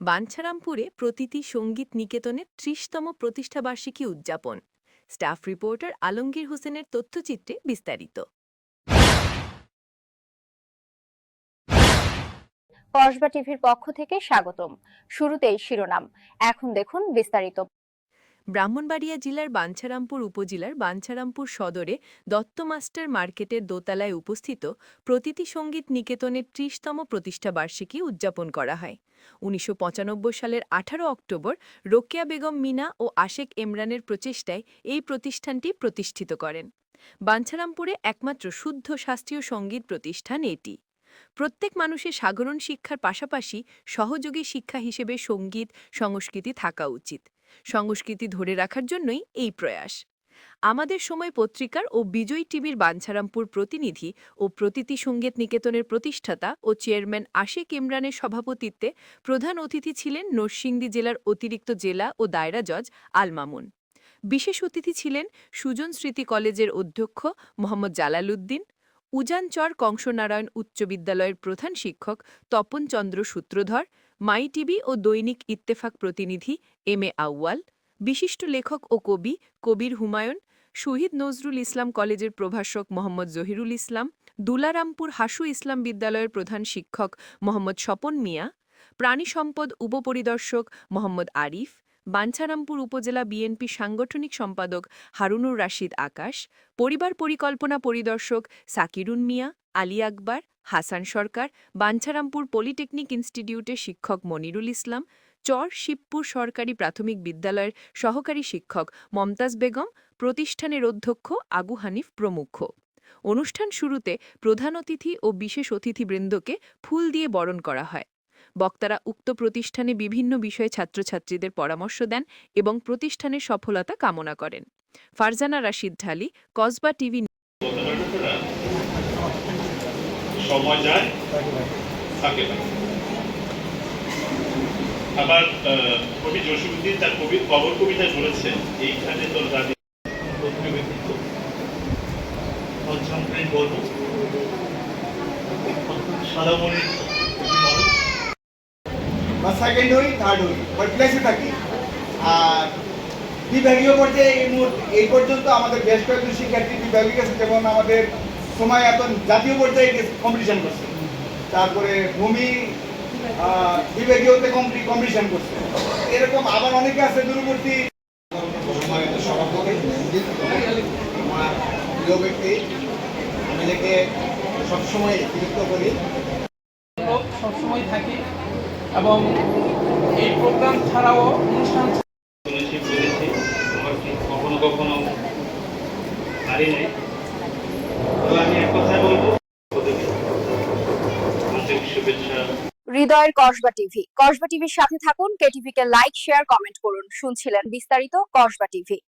বাঞ্ছারামপুরে প্রতিটি সংগীত নিকেতনের ত্রিশতম প্রতিষ্ঠাবার্ষিকী উদযাপন। স্টাফ রিপোর্টার আলমগীর হোসেনের তথ্যচিত্রে বিস্তারিত। কসবা টিভির পক্ষ থেকে স্বাগতম। শুরুতেই শিরোনাম। এখন দেখুন বিস্তারিত। ব্রাহ্মণবাড়িয়া জেলার বাঞ্ছারামপুর উপজেলার বাঞ্ছারামপুর সদরে দত্ত মাস্টার মার্কেটের দোতলায় উপস্থিত প্রতিটি সংগীত নিকেতনের ত্রিশতম প্রতিষ্ঠাবার্ষিকী উদযাপন করা হয়। উনিশশো পঁচানব্বই সালের আঠারো অক্টোবর রোকেয়া বেগম মিনা ও আশেক এমরানের প্রচেষ্টায় এই প্রতিষ্ঠানটি প্রতিষ্ঠিত করেন। বাঞ্ছারামপুরে একমাত্র শুদ্ধ শাস্ত্রীয় সংগীত প্রতিষ্ঠান এটি। প্রত্যেক মানুষের সাধারণ শিক্ষার পাশাপাশি সহযোগী শিক্ষা হিসেবে সংগীত, সংস্কৃতি থাকা উচিত। সংস্কৃতি ধরে রাখার জন্যই এই প্রয়াস। আমাদের সময় পত্রিকার ও বিজয় টিভির বাঞ্ছারামপুর প্রতিনিধি ও প্রতীতি সংগীত নিকেতনের প্রতিষ্ঠাতা ও চেয়ারম্যান আশেক ইমরানের সভাপতিত্বে প্রধান অতিথি ছিলেন নরসিংদী জেলার অতিরিক্ত জেলা ও দায়রা জজ আল মামুন। বিশেষ অতিথি ছিলেন সুজন স্মৃতি কলেজের অধ্যক্ষ মোহাম্মদ জালালউদ্দিন উজানচর কংসনারায়ণ উচ্চ বিদ্যালয়ের প্রধান শিক্ষক তপন চন্দ্র সূত্রধর, মাই টিভি ও দৈনিক ইত্তেফাক প্রতিনিধি এম এ আউয়াল, বিশিষ্ট লেখক ও কবি কবির হুমায়ুন, শহীদ নজরুল ইসলাম কলেজের প্রভাষক মোহাম্মদ জহিরুল ইসলাম, দুলারামপুর হাসু ইসলাম বিদ্যালয়ের প্রধান শিক্ষক মোহাম্মদ স্বপন মিয়া, প্রাণী সম্পদ উপপরিদর্শক মোহাম্মদ আরিফ বাঞ্ছারামপুর উপজেলা বিএনপি সাংগঠনিক সম্পাদক হারুনুর রাশিদ আকাশ, পরিবার পরিকল্পনা পরিদর্শক সাকিরুন মিয়া, আলী আকবর, হাসান সরকার, বাঞ্ছারামপুর পলিটেকনিক ইনস্টিটিউটের শিক্ষক মনিরুল ইসলাম, চর শিবপুর সরকারি প্রাথমিক বিদ্যালয়ের সহকারী শিক্ষক মমতাজ বেগম, প্রতিষ্ঠানের অধ্যক্ষ আবু হানিফ প্রমুখ। অনুষ্ঠান শুরুতে প্রধান অতিথি ও বিশেষ অতিথিবৃন্দকে ফুল দিয়ে বরণ করা হয়। বক্তারা উক্ত প্রতিষ্ঠানে বিভিন্ন বিষয়ে ছাত্রছাত্রীদের পরামর্শ দেন এবং প্রতিষ্ঠানের সফলতা কামনা করেন। ফারজানা রাশিদ ঢালি, কসবা টিভি আবার কবি তার কবি কবর কবিতায় বলেছেন এইখানে তোর বা সেকেন্ড হই থার্ড হই বাট প্লেসে থাকি। আর বিভাগীয় পর্যায়ে এই মুহূর্তে এই পর্যন্ত আমাদের বেশ কয়েকজন শিক্ষার্থী বিভাগে গেছে যেমন আমাদের সময় এত জাতীয় পর্যায়ে কম্পিটিশন করছে। তারপরে ভূমি বিভাগীয়তে কম্পিটিশন করছে। এরকম আবার অনেকে আছে দূরবর্তী। সম্মানিত সভাপতি আমার প্রিয় ব্যক্তি আমি সবসময় বিরক্ত করি। সবসময় থাকি। এবং এই প্রোগ্রাম ছাড়াও অনুষ্ঠান শুনেছি বলেছি আমার কি কখনো কখনো পারি নাই? তো আমি এক কথায় বলব আন্তরিক শুভেচ্ছা। হৃদয়ের কসবা টিভি। কসবা টিভির সাথে থাকুন কেটিভিকে লাইক শেয়ার কমেন্ট করুন। শুনছিলেন বিস্তারিত কসবা টিভি।